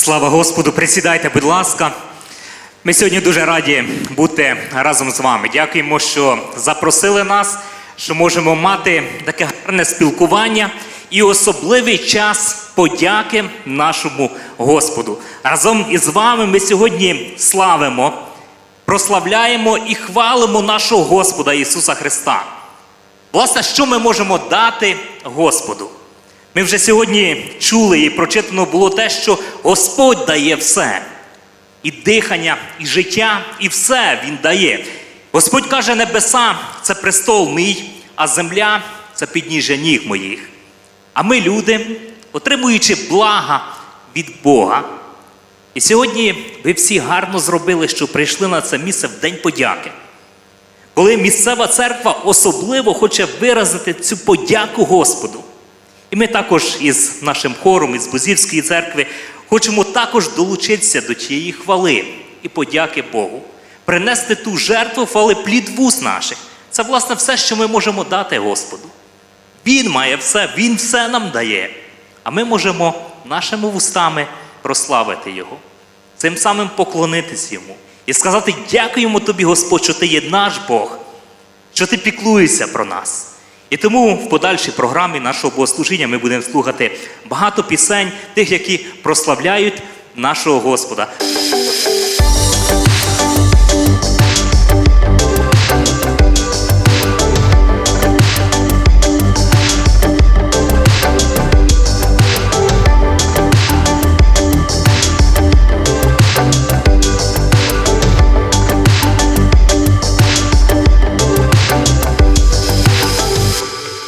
Слава Господу, присідайте, будь ласка. Ми сьогодні дуже раді бути разом з вами. Дякуємо, що запросили нас, що можемо мати таке гарне спілкування і особливий час подяки нашому Господу. Разом із вами ми сьогодні славимо, прославляємо і хвалимо нашого Господа Ісуса Христа. Власне, що ми можемо дати Господу? Ми вже сьогодні чули і прочитано було те, що Господь дає все. І дихання, і життя, і все Він дає. Господь каже, небеса це престол мій, а земля це підніжжя ніг моїх. А ми, люди, отримуючи блага від Бога. І сьогодні ви всі гарно зробили, що прийшли на це місце в День подяки. Коли місцева церква особливо хоче виразити цю подяку Господу. І ми також із нашим хором, із Бузівської церкви, хочемо також долучитися до тієї хвали і подяки Богу, принести ту жертву хвали плід вуст наших. Це, власне, все, що ми можемо дати Господу. Він має все, Він все нам дає. А ми можемо нашими вустами прославити Його, цим самим поклонитись Йому і сказати: дякуємо тобі, Господь, що ти є наш Бог, що ти піклуєшся про нас. І тому в подальшій програмі нашого богослужіння ми будемо слухати багато пісень, тих, які прославляють нашого Господа.